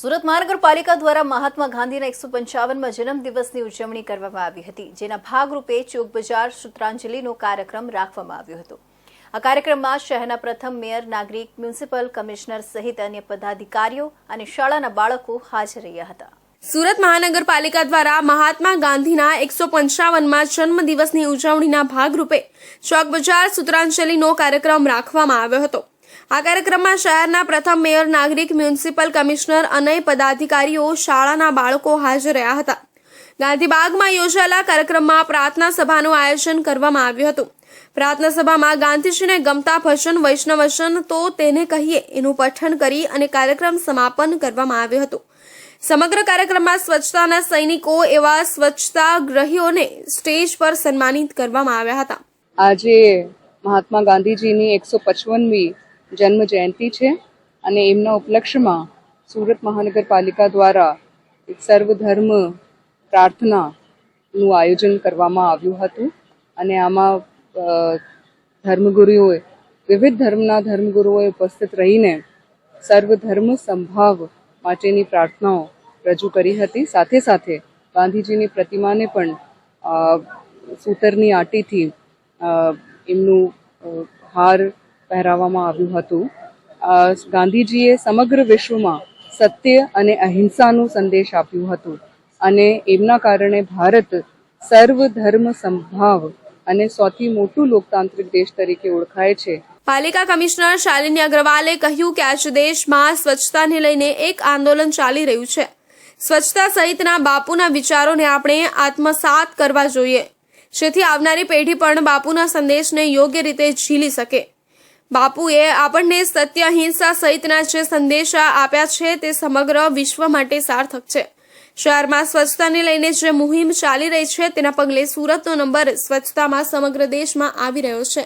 સુરત મહાનગરપાલિકા દ્વારા મહાત્મા ગાંધીના એકસો પંચાવનમાં જન્મદિવસની ઉજવણી કરવામાં આવી હતી, જેના ભાગરૂપે ચોક બજાર સૂત્રાંજલિનો કાર્યક્રમ રાખવામાં આવ્યો હતો. આ કાર્યક્રમમાં શહેરના પ્રથમ મેયર, નાગરિક, મ્યુનિસિપલ કમિશનર સહિત અન્ય પદાધિકારીઓ અને શાળાના બાળકો હાજર રહ્યા હતા. સુરત મહાનગરપાલિકા દ્વારા મહાત્મા ગાંધીના એકસો પંચાવનમાં જન્મદિવસની ઉજવણીના ભાગરૂપે ચોક બજાર સૂત્રાંજલિનો કાર્યક્રમ રાખવામાં આવ્યો હતો. આ કાર્યક્રમમાં શહેરના પ્રથમ મેયર, નાગરિક, મ્યુનિસિપલ કમિશનર અને પદાધિકારીઓ, શાળાના બાળકો હાજર રહ્યા હતા. ગાંધીબાગમાં યોજાયેલા કાર્યક્રમમાં પ્રાર્થના સભાનું આયોજન કરવામાં આવ્યું હતું. પ્રાર્થના સભામાં ગાંધીજીને ગમતા ભજન વૈષ્ણવજન તો તેને કહીએ એનું પઠન કરી અને કાર્યક્રમ સમાપન કરવામાં આવ્યું હતું. સમગ્ર કાર્યક્રમમાં સ્વચ્છતાના સૈનિકો એવા સ્વચ્છતા ગ્રહીઓને સ્ટેજ પર સન્માનિત કરવામાં આવ્યા હતા. આજે મહાત્મા ગાંધીજીની એકસો પચવનમી જન્મ જયંતિ છે અને એમના ઉપલક્ષ્યમાં સુરત મહાનગરપાલિકા દ્વારા એક સર્વધર્મ પ્રાર્થનાનું આયોજન કરવામાં આવ્યું હતું અને આમાં ધર્મગુરુઓએ, વિવિધ ધર્મના ધર્મગુરુઓએ ઉપસ્થિત રહીને સર્વધર્મ સંભાવ માટેની પ્રાર્થનાઓ રજૂ કરી હતી. સાથે સાથે ગાંધીજીની પ્રતિમાને પણ સૂતરની આટીથી એમનું હાર પહેરાવવામાં આવ્યું હતું. ગાંધીજીએ સમગ્ર વિશ્વમાં સત્ય અને અહિંસાનું સંદેશ આપ્યું હતું અને એમના કારણે ભારત સર્વ ધર્મ સંભાવ અને સૌથી મોટું લોકતાંત્રિક દેશ તરીકે ઓળખાય છે. પાલિકા કમિશનર શાલિની અગ્રવાલે કહ્યું કે આજે દેશમાં સ્વચ્છતાને લઈને એક આંદોલન ચાલી રહ્યું છે. સ્વચ્છતા સહિતના બાપુના વિચારોને આપણે આત્મસાત કરવા જોઈએ. જેથી આવનારી પેઢી પણ બાપુના સંદેશને યોગ્ય રીતે ઝીલી શકે. બાપુએ આપણને સત્ય, અહિંસા સહિતના જે સંદેશા આપ્યા છે તે સમગ્ર વિશ્વ માટે સાર્થક છે. શહેરમાં સ્વચ્છતાને લઈને જે મુહિમ ચાલી રહી છે તેના પગલે સુરતનો નંબર સ્વચ્છતામાં સમગ્ર દેશમાં આવી રહ્યો છે.